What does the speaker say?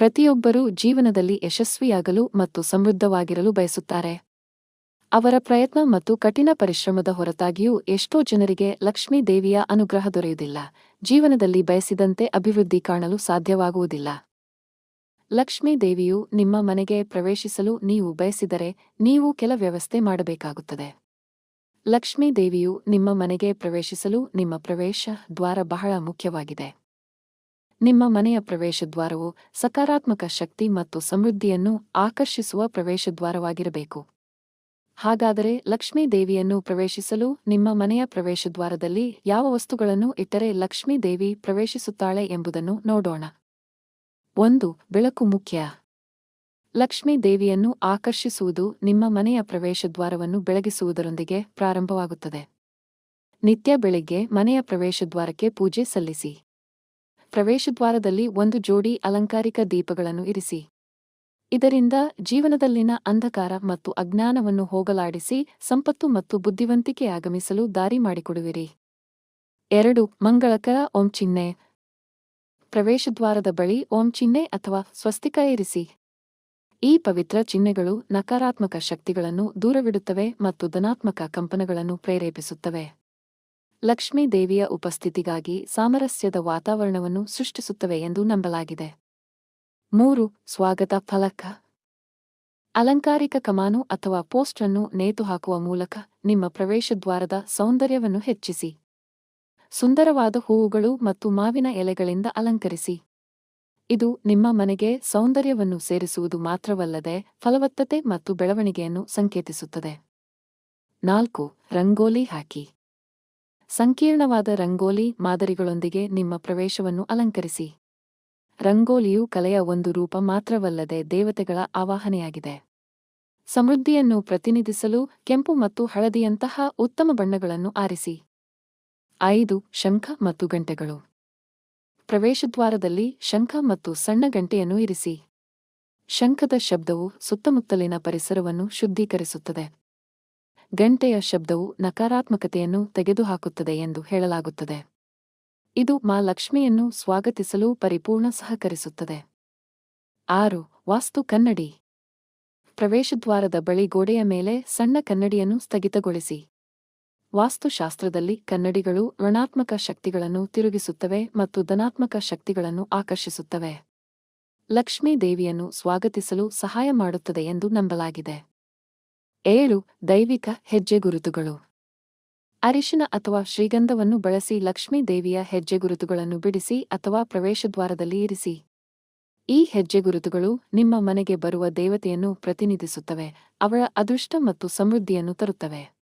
ಪ್ರತಿಯೊಬ್ಬರೂ ಜೀವನದಲ್ಲಿ ಯಶಸ್ವಿಯಾಗಲು ಮತ್ತು ಸಮೃದ್ಧವಾಗಿರಲು ಬಯಸುತ್ತಾರೆ. ಅವರ ಪ್ರಯತ್ನ ಮತ್ತು ಕಠಿಣ ಪರಿಶ್ರಮದ ಹೊರತಾಗಿಯೂ ಎಷ್ಟೋ ಜನರಿಗೆ ಲಕ್ಷ್ಮೀ ದೇವಿಯ ಅನುಗ್ರಹ ದೊರೆಯುವುದಿಲ್ಲ. ಜೀವನದಲ್ಲಿ ಬಯಸಿದಂತೆ ಅಭಿವೃದ್ಧಿ ಕಾಣಲು ಸಾಧ್ಯವಾಗುವುದಿಲ್ಲ. ಲಕ್ಷ್ಮೀ ದೇವಿಯು ನಿಮ್ಮ ಮನೆಗೆ ಪ್ರವೇಶಿಸಲು ನೀವು ಬಯಸಿದರೆ ನೀವು ಕೆಲ ವ್ಯವಸ್ಥೆ ಮಾಡಬೇಕಾಗುತ್ತದೆ. ಲಕ್ಷ್ಮೀ ದೇವಿಯು ನಿಮ್ಮ ಮನೆಗೆ ಪ್ರವೇಶಿಸಲು ನಿಮ್ಮ ಪ್ರವೇಶ ದ್ವಾರ ಬಹಳ ಮುಖ್ಯವಾಗಿದೆ. ನಿಮ್ಮ ಮನೆಯ ಪ್ರವೇಶದ್ವಾರವು ಸಕಾರಾತ್ಮಕ ಶಕ್ತಿ ಮತ್ತು ಸಮೃದ್ಧಿಯನ್ನು ಆಕರ್ಷಿಸುವ ಪ್ರವೇಶದ್ವಾರವಾಗಿರಬೇಕು. ಹಾಗಾದರೆ ಲಕ್ಷ್ಮೀ ದೇವಿಯನ್ನು ಪ್ರವೇಶಿಸಲು ನಿಮ್ಮ ಮನೆಯ ಪ್ರವೇಶದ್ವಾರದಲ್ಲಿ ಯಾವ ವಸ್ತುಗಳನ್ನು ಇಟ್ಟರೆ ಲಕ್ಷ್ಮೀ ದೇವಿ ಪ್ರವೇಶಿಸುತ್ತಾಳೆ ಎಂಬುದನ್ನು ನೋಡೋಣ. ಒಂದು, ಬೆಳಕು ಮುಖ್ಯ. ಲಕ್ಷ್ಮೀ ದೇವಿಯನ್ನು ಆಕರ್ಷಿಸುವುದು ನಿಮ್ಮ ಮನೆಯ ಪ್ರವೇಶದ್ವಾರವನ್ನು ಬೆಳಗಿಸುವುದರೊಂದಿಗೆ ಪ್ರಾರಂಭವಾಗುತ್ತದೆ. ನಿತ್ಯ ಬೆಳಿಗ್ಗೆ ಮನೆಯ ಪ್ರವೇಶದ್ವಾರಕ್ಕೆ ಪೂಜೆ ಸಲ್ಲಿಸಿ. ಪ್ರವೇಶದ್ವಾರದಲ್ಲಿ ಒಂದು ಜೋಡಿ ಅಲಂಕಾರಿಕ ದೀಪಗಳನ್ನು ಇರಿಸಿ. ಇದರಿಂದ ಜೀವನದಲ್ಲಿನ ಅಂಧಕಾರ ಮತ್ತು ಅಜ್ಞಾನವನ್ನು ಹೋಗಲಾಡಿಸಿ ಸಂಪತ್ತು ಮತ್ತು ಬುದ್ಧಿವಂತಿಕೆ ಆಗಮಿಸಲು ದಾರಿ ಮಾಡಿಕೊಡುವಿರಿ. ಎರಡು, ಮಂಗಳಕರ ಓಂ ಚಿಹ್ನೆ. ಪ್ರವೇಶದ್ವಾರದ ಬಳಿ ಓಂ ಚಿಹ್ನೆ ಅಥವಾ ಸ್ವಸ್ತಿಕ ಇರಿಸಿ. ಈ ಪವಿತ್ರ ಚಿಹ್ನೆಗಳು ನಕಾರಾತ್ಮಕ ಶಕ್ತಿಗಳನ್ನು ದೂರವಿಡುತ್ತವೆ ಮತ್ತು ಧನಾತ್ಮಕ ಕಂಪನಗಳನ್ನು ಪ್ರೇರೇಪಿಸುತ್ತವೆ. ಲಕ್ಷ್ಮೀ ದೇವಿಯ ಉಪಸ್ಥಿತಿಗಾಗಿ ಸಾಮರಸ್ಯದ ವಾತಾವರಣವನ್ನು ಸೃಷ್ಟಿಸುತ್ತವೆ ಎಂದು ನಂಬಲಾಗಿದೆ. ಮೂರು, ಸ್ವಾಗತ ಫಲಕ. ಅಲಂಕಾರಿಕ ಕಮಾನು ಅಥವಾ ಪೋಸ್ಟ್ ಅನ್ನು ನೇತುಹಾಕುವ ಮೂಲಕ ನಿಮ್ಮ ಪ್ರವೇಶದ್ವಾರದ ಸೌಂದರ್ಯವನ್ನು ಹೆಚ್ಚಿಸಿ. ಸುಂದರವಾದ ಹೂವುಗಳು ಮತ್ತು ಮಾವಿನ ಎಲೆಗಳಿಂದ ಅಲಂಕರಿಸಿ. ಇದು ನಿಮ್ಮ ಮನೆಗೆ ಸೌಂದರ್ಯವನ್ನು ಸೇರಿಸುವುದು ಮಾತ್ರವಲ್ಲದೆ ಫಲವತ್ತತೆ ಮತ್ತು ಬೆಳವಣಿಗೆಯನ್ನು ಸಂಕೇತಿಸುತ್ತದೆ. ನಾಲ್ಕು, ರಂಗೋಲಿ ಹಾಕಿ. ಸಂಕೀರ್ಣವಾದ ರಂಗೋಲಿ ಮಾದರಿಗಳೊಂದಿಗೆ ನಿಮ್ಮ ಪ್ರವೇಶವನ್ನು ಅಲಂಕರಿಸಿ. ರಂಗೋಲಿಯು ಕಲೆಯ ಒಂದು ರೂಪ ಮಾತ್ರವಲ್ಲದೆ ದೇವತೆಗಳ ಆವಾಹನೆಯಾಗಿದೆ. ಸಮೃದ್ಧಿಯನ್ನು ಪ್ರತಿನಿಧಿಸಲು ಕೆಂಪು ಮತ್ತು ಹಳದಿಯಂತಹ ಉತ್ತಮ ಬಣ್ಣಗಳನ್ನು ಆರಿಸಿ. ಐದು, ಶಂಖ ಮತ್ತು ಗಂಟೆಗಳು. ಪ್ರವೇಶದ್ವಾರದಲ್ಲಿ ಶಂಖ ಮತ್ತು ಸಣ್ಣ ಗಂಟೆಯನ್ನು ಇರಿಸಿ. ಶಂಖದ ಶಬ್ದವು ಸುತ್ತಮುತ್ತಲಿನ ಪರಿಸರವನ್ನು ಶುದ್ಧೀಕರಿಸುತ್ತದೆ. ಗಂಟೆಯ ಶಬ್ದವು ನಕಾರಾತ್ಮಕತೆಯನ್ನು ತೆಗೆದುಹಾಕುತ್ತದೆ ಎಂದು ಹೇಳಲಾಗುತ್ತದೆ. ಇದು ಮಾ ಲಕ್ಷ್ಮಿಯನ್ನು ಸ್ವಾಗತಿಸಲು ಪರಿಪೂರ್ಣ ಸಹಕರಿಸುತ್ತದೆ. ಆರು, ವಾಸ್ತು ಕನ್ನಡಿ. ಪ್ರವೇಶದ್ವಾರದ ಬಳಿ ಗೋಡೆಯ ಮೇಲೆ ಸಣ್ಣ ಕನ್ನಡಿಯನ್ನು ಸ್ಥಗಿತಗೊಳಿಸಿ. ವಾಸ್ತುಶಾಸ್ತ್ರದಲ್ಲಿ ಕನ್ನಡಿಗಳು ಋಣಾತ್ಮಕ ಶಕ್ತಿಗಳನ್ನು ತಿರುಗಿಸುತ್ತವೆ ಮತ್ತು ಧನಾತ್ಮಕ ಶಕ್ತಿಗಳನ್ನು ಆಕರ್ಷಿಸುತ್ತವೆ. ಲಕ್ಷ್ಮೀ ದೇವಿಯನ್ನು ಸ್ವಾಗತಿಸಲು ಸಹಾಯ ಮಾಡುತ್ತದೆ ಎಂದು ನಂಬಲಾಗಿದೆ. ಏಳು ದೈವಿಕ ಹೆಜ್ಜೆಗುರುತುಗಳು. ಅರಿಶಿನ ಅಥವಾ ಶ್ರೀಗಂಧವನ್ನು ಬಳಸಿ ಲಕ್ಷ್ಮೀ ದೇವಿಯ ಹೆಜ್ಜೆಗುರುತುಗಳನ್ನು ಬಿಡಿಸಿ ಅಥವಾ ಪ್ರವೇಶದ್ವಾರದಲ್ಲಿ ಇರಿಸಿ. ಈ ಹೆಜ್ಜೆಗುರುತುಗಳು ನಿಮ್ಮ ಮನೆಗೆ ಬರುವ ದೇವತೆಯನ್ನು ಪ್ರತಿನಿಧಿಸುತ್ತವೆ ಅವಳ ಅದೃಷ್ಟ ಮತ್ತು ಸಮೃದ್ಧಿಯನ್ನು ತರುತ್ತವೆ.